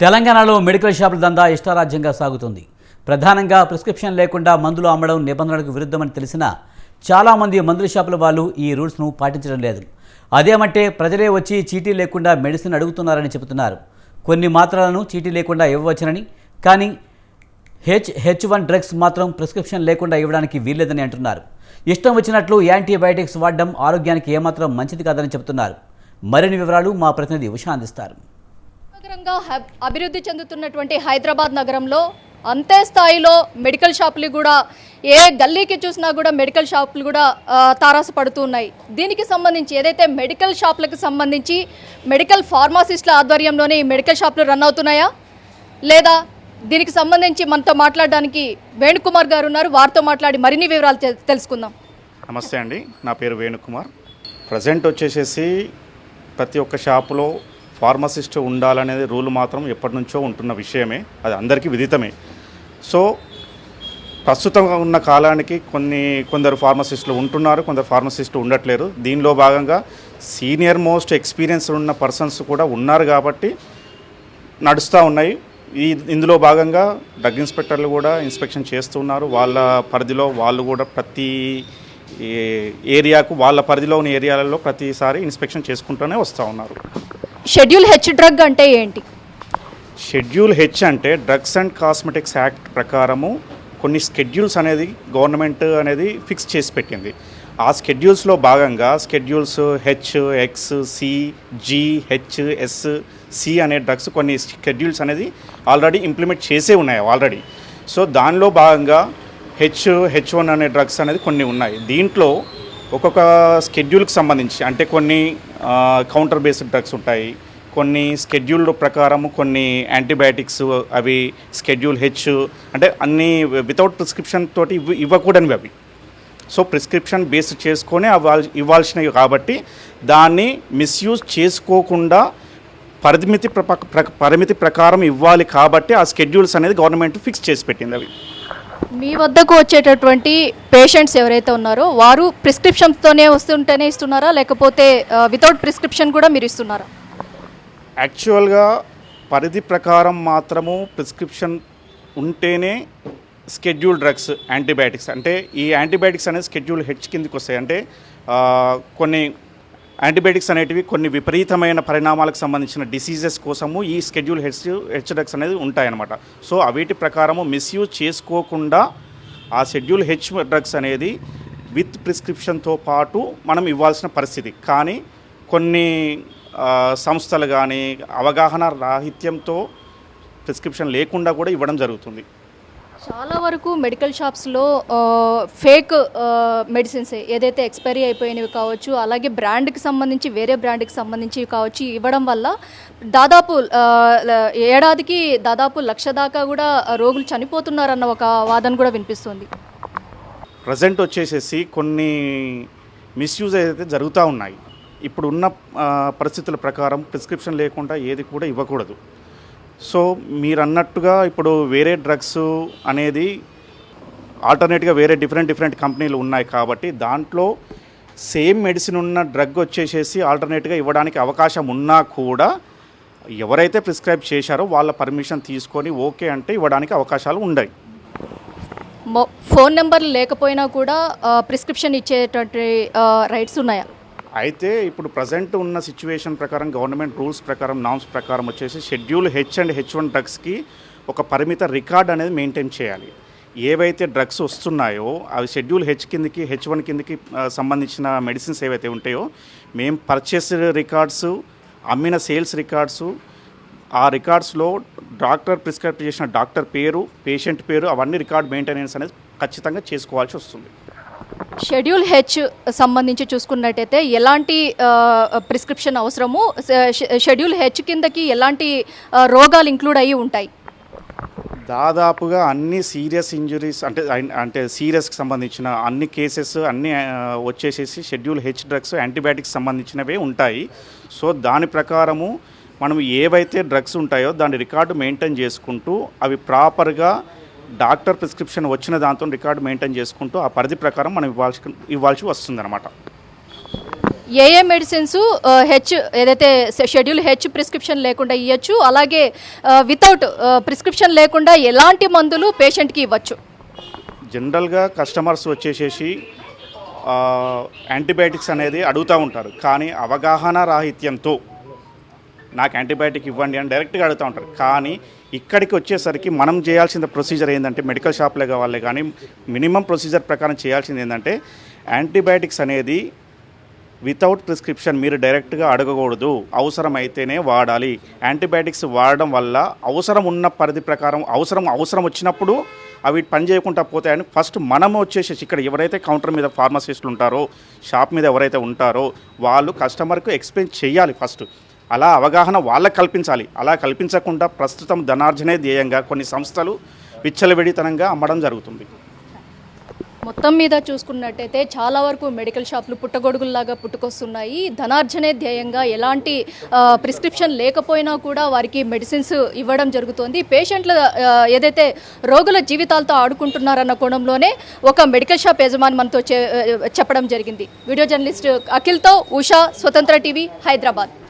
తెలంగాణలో మెడికల్ షాపుల దందా ఇష్టారాజ్యంగా సాగుతుంది. ప్రధానంగా ప్రిస్క్రిప్షన్ లేకుండా మందులు అమ్మడం నిబంధనలకు విరుద్ధమని తెలిసినా చాలామంది మందుల షాపుల వాళ్ళు ఈ రూల్స్ను పాటించడం లేదు. అదేమంటే ప్రజలే వచ్చి చీటీ లేకుండా మెడిసిన్ అడుగుతున్నారని చెబుతున్నారు. కొన్ని మాత్రలను చీటీ లేకుండా ఇవ్వవచ్చునని కానీ హెచ్ హెచ్ వన్ డ్రగ్స్ మాత్రం ప్రిస్క్రిప్షన్ లేకుండా ఇవ్వడానికి వీల్లేదని అంటున్నారు. ఇష్టం వచ్చినట్లు యాంటీబయాటిక్స్ వాడడం ఆరోగ్యానికి ఏమాత్రం మంచిది కాదని చెబుతున్నారు. మరిన్ని వివరాలు మా ప్రతినిధి ఉషా అందిస్తారు. నగరంగా అభివృద్ధి చెందుతున్నటువంటి హైదరాబాద్ నగరంలో అంతే స్థాయిలో మెడికల్ షాపులు కూడా ఏ గల్లీకి చూసినా కూడా మెడికల్ షాపులు కూడా తారాసపడుతూ తారాసు పడుతూ ఉన్నాయి. దీనికి సంబంధించి ఏదైతే మెడికల్ షాపులకు సంబంధించి మెడికల్ ఫార్మాసిస్టుల ఆధ్వర్యంలోనే ఈ మెడికల్ షాపులు రన్ అవుతున్నాయా? లేదా దీనికి సంబంధించి మనతో మాట్లాడడానికి వేణుకుమార్ గారు ఉన్నారు. వారితో మాట్లాడి మరిన్ని వివరాలు తెలుసుకుందాం. నమస్తే అండి. నా పేరు వేణుకుమార్. ప్రజెంట్ వచ్చేసేసి ప్రతి ఒక్క షాపులో ఫార్మసిస్ట్ ఉండాలనేది రూల్ మాత్రం ఎప్పటి నుంచో ఉంటున్న విషయమే. అది అందరికీ విదితమే. సో ప్రస్తుతం ఉన్న కాలానికి కొన్ని కొందరు ఫార్మసిస్టులు ఉంటున్నారు కొందరు ఫార్మసిస్టులు ఉండట్లేరు. దీనిలో భాగంగా సీనియర్ మోస్ట్ ఎక్స్పీరియన్స్ ఉన్న పర్సన్స్ కూడా ఉన్నారు కాబట్టి నడుస్తూ ఉన్నాయి. ఈ ఇందులో భాగంగా డ్రగ్ ఇన్స్పెక్టర్లు కూడా ఇన్స్పెక్షన్ చేస్తున్నారు వాళ్ళ పరిధిలో వాళ్ళు కూడా ప్రతి ఏరియాకు వాళ్ళ పరిధిలో ఉన్న ఏరియాలలో ప్రతిసారి ఇన్స్పెక్షన్ చేసుకుంటూనే వస్తూ ఉన్నారు. షెడ్యూల్ హెచ్ డ్రగ్ అంటే ఏంటి? షెడ్యూల్ హెచ్ అంటే డ్రగ్స్ అండ్ కాస్మెటిక్స్ యాక్ట్ ప్రకారము కొన్ని స్కెడ్యూల్స్ అనేది గవర్నమెంట్ అనేది ఫిక్స్ చేసి పెట్టింది. ఆ స్కెడ్యూల్స్లో భాగంగా schedules H X C G H S C అనే డ్రగ్స్ కొన్ని స్కెడ్యూల్స్ అనేది ఆల్రెడీ ఇంప్లిమెంట్ చేసే ఉన్నాయి ఆల్రెడీ. సో దానిలో భాగంగా హెచ్ హెచ్ వన్ అనే డ్రగ్స్ అనేది కొన్ని ఉన్నాయి. దీంట్లో ఒక్కొక్క స్కెడ్యూల్కి సంబంధించి అంటే కొన్ని కౌంటర్ బేస్డ్ డ్రగ్స్ ఉంటాయి కొన్ని స్కెడ్యూల్ ప్రకారం కొన్ని యాంటీబయాటిక్స్ అవి స్కెడ్యూల్ హెచ్ అంటే అన్ని వితౌట్ ప్రిస్క్రిప్షన్ తోటి ఇవ్వ ఇవ్వకూడనివి అవి. సో ప్రిస్క్రిప్షన్ బేస్ చేసుకొని అవి ఇవ్వాల్సినవి కాబట్టి దాన్ని మిస్యూజ్ చేసుకోకుండా పరిమితి ప్రప- ప్ర- పరిమితి ప్రకారం ఇవ్వాలి కాబట్టి ఆ స్కెడ్యూల్స్ అనేది గవర్నమెంట్ ఫిక్స్ చేసి పెట్టింది అవి. మీ వద్దకు వచ్చేటటువంటి పేషెంట్స్ ఎవరైతే ఉన్నారో వారు ప్రిస్క్రిప్షన్తోనే వస్తుంటేనే ఇస్తున్నారా? లేకపోతే వితౌట్ ప్రిస్క్రిప్షన్ కూడా మీరు ఇస్తున్నారా? యాక్చువల్గా పరిధి ప్రకారం మాత్రము ప్రిస్క్రిప్షన్ ఉంటేనే స్కెడ్యూల్ డ్రగ్స్ యాంటీబయాటిక్స్. అంటే ఈ యాంటీబయాటిక్స్ అనేది స్కెడ్యూల్ హెచ్ కిందకి వస్తాయి అంటే కొన్ని యాంటీబయాటిక్స్ అనేటివి కొన్ని విపరీతమైన పరిణామాలకు సంబంధించిన డిసీజెస్ కోసము ఈ స్కెడ్యూల్ హెచ్ హెచ్ డ్రగ్స్ అనేది ఉంటాయన్నమాట. సో అవిటి ప్రకారము మిస్యూజ్ చేసుకోకుండా ఆ షెడ్యూల్ హెచ్ డ్రగ్స్ అనేది విత్ ప్రిస్క్రిప్షన్తో పాటు మనం ఇవ్వాల్సిన పరిస్థితి. కానీ కొన్ని సంస్థలు కానీ అవగాహన రాహిత్యంతో ప్రిస్క్రిప్షన్ లేకుండా కూడా ఇవ్వడం జరుగుతుంది. చాలా వరకు మెడికల్ షాప్స్లో ఫేక్ మెడిసిన్స్ ఏదైతే ఎక్స్పైరీ అయిపోయినవి కావచ్చు అలాగే బ్రాండ్కి సంబంధించి వేరే బ్రాండ్కి సంబంధించి కావచ్చు ఇవ్వడం వల్ల దాదాపు ఏడాదికి దాదాపు లక్ష దాకా కూడా రోగులు చనిపోతున్నారన్న ఒక వాదన కూడా వినిపిస్తుంది. ప్రజెంట్ వచ్చేసేసి కొన్ని మిస్యూజ్ అయితే జరుగుతూ ఉన్నాయి ఇప్పుడు ఉన్న పరిస్థితుల ప్రకారం ప్రిస్క్రిప్షన్ లేకుండా ఏది కూడా ఇవ్వకూడదు. సో మీరు అన్నట్టుగా ఇప్పుడు వేరే డ్రగ్స్ అనేది ఆల్టర్నేట్గా వేరే డిఫరెంట్ డిఫరెంట్ కంపెనీలు ఉన్నాయి కాబట్టి దాంట్లో సేమ్ మెడిసిన్ ఉన్న డ్రగ్ వచ్చేసేసి ఆల్టర్నేట్గా ఇవ్వడానికి అవకాశం ఉన్నా కూడా ఎవరైతే ప్రిస్క్రైబ్ చేశారో వాళ్ళ పర్మిషన్ తీసుకొని ఓకే అంటే ఇవ్వడానికి అవకాశాలు ఉన్నాయి ఫోన్ నెంబర్లు లేకపోయినా కూడా ప్రిస్క్రిప్షన్ ఇచ్చేటువంటి రైట్స్ ఉన్నాయా? అయితే ఇప్పుడు ప్రజెంట్ ఉన్న సిచ్యువేషన్ ప్రకారం గవర్నమెంట్ రూల్స్ ప్రకారం నామ్స్ ప్రకారం వచ్చేసి schedule H and H one డ్రగ్స్కి ఒక పరిమిత రికార్డ్ అనేది మెయింటైన్ చేయాలి. ఏవైతే డ్రగ్స్ వస్తున్నాయో అవి షెడ్యూల్ హెచ్ కిందకి హెచ్ వన్ కిందకి సంబంధించిన మెడిసిన్స్ ఏవైతే ఉంటాయో మేము పర్చేస్ రికార్డ్స్ అమ్మిన సేల్స్ రికార్డ్స్ ఆ రికార్డ్స్లో డాక్టర్ ప్రిస్క్రైబ్ చేసిన డాక్టర్ పేరు పేషెంట్ పేరు అవన్నీ రికార్డ్ మెయింటెనెన్స్ అనేది ఖచ్చితంగా చేసుకోవాల్సి వస్తుంది. షెడ్యూల్ హెచ్ సంబంధించి చూసుకున్నట్టయితే ఎలాంటి ప్రిస్క్రిప్షన్ అవసరము? షెడ్యూల్ హెచ్ కిందకి ఎలాంటి రోగాలు ఇంక్లూడ్ అయ్యి ఉంటాయి? దాదాపుగా అన్ని సీరియస్ ఇంజురీస్ అంటే అంటే సీరియస్కి సంబంధించిన అన్ని కేసెస్ అన్ని వచ్చేసేసి షెడ్యూల్ హెచ్ డ్రగ్స్ యాంటీబయాటిక్స్ సంబంధించినవే ఉంటాయి. సో దాని ప్రకారము మనం ఏవైతే డ్రగ్స్ ఉంటాయో దాని రికార్డు మెయింటైన్ చేసుకుంటూ అవి ప్రాపర్గా డాక్టర్ ప్రిస్క్రిప్షన్ వచ్చిన దాంతో రికార్డు మెయింటైన్ చేసుకుంటూ ఆ పరిధి ప్రకారం మనం ఇవ్వాల్సి ఇవ్వాల్సి వస్తుందన్నమాట. ఏ ఏ మెడిసిన్స్ హెచ్ ఏదైతే షెడ్యూల్ హెచ్ ప్రిస్క్రిప్షన్ లేకుండా ఇవ్వచ్చు అలాగే వితౌట్ ప్రిస్క్రిప్షన్ లేకుండా ఎలాంటి మందులు పేషెంట్కి ఇవ్వచ్చు? జనరల్గా కస్టమర్స్ వచ్చేసేసి యాంటీబయాటిక్స్ అనేది అడుగుతూ ఉంటారు. కానీ అవగాహన రాహిత్యంతో నాకు యాంటీబయాటిక్ ఇవ్వండి అని డైరెక్ట్గా అడుగుతూ ఉంటారు. కానీ ఇక్కడికి వచ్చేసరికి మనం చేయాల్సిన ప్రొసీజర్ ఏంటంటే మెడికల్ షాప్లే కావాలి కానీ మినిమం ప్రొసీజర్ ప్రకారం చేయాల్సింది ఏంటంటే యాంటీబయాటిక్స్ అనేది వితౌట్ ప్రిస్క్రిప్షన్ మీరు డైరెక్ట్గా అడగకూడదు. అవసరం అయితేనే వాడాలి. యాంటీబయాటిక్స్ వాడడం వల్ల అవసరం ఉన్న పరిధి ప్రకారం అవసరం అవసరం వచ్చినప్పుడు అవి పని చేయకుండా పోతాయని ఫస్ట్ మనం వచ్చేసేసి ఇక్కడ ఎవరైతే కౌంటర్ మీద ఫార్మసిస్టులు ఉంటారో షాప్ మీద ఎవరైతే ఉంటారో వాళ్ళు కస్టమర్కు ఎక్స్ప్లెయిన్ చేయాలి ఫస్ట్. అలా అవగాహన వాళ్ళకి కల్పించాలి. అలా కల్పించకుండా ప్రస్తుతం ధనార్జనే ధ్యేయంగా కొన్ని సంస్థలు విచ్చలవిడితనంగా అమ్మడం జరుగుతుంది. మొత్తం మీద చూసుకున్నట్టయితే చాలా వరకు మెడికల్ షాపులు పుట్టగొడుగుల్లాగా పుట్టుకొస్తున్నాయి. ధనార్జనే ధ్యేయంగా ఎలాంటి ప్రిస్క్రిప్షన్ లేకపోయినా కూడా వారికి మెడిసిన్స్ ఇవ్వడం జరుగుతోంది. పేషెంట్ల ఏదైతే రోగుల జీవితాలతో ఆడుకుంటున్నారన్న కోణంలోనే ఒక మెడికల్ షాప్ యజమాని మనతో చె- చెప్పడం జరిగింది. వీడియో జర్నలిస్ట్ అఖిల్తో ఉషా స్వతంత్ర టీవీ హైదరాబాద్.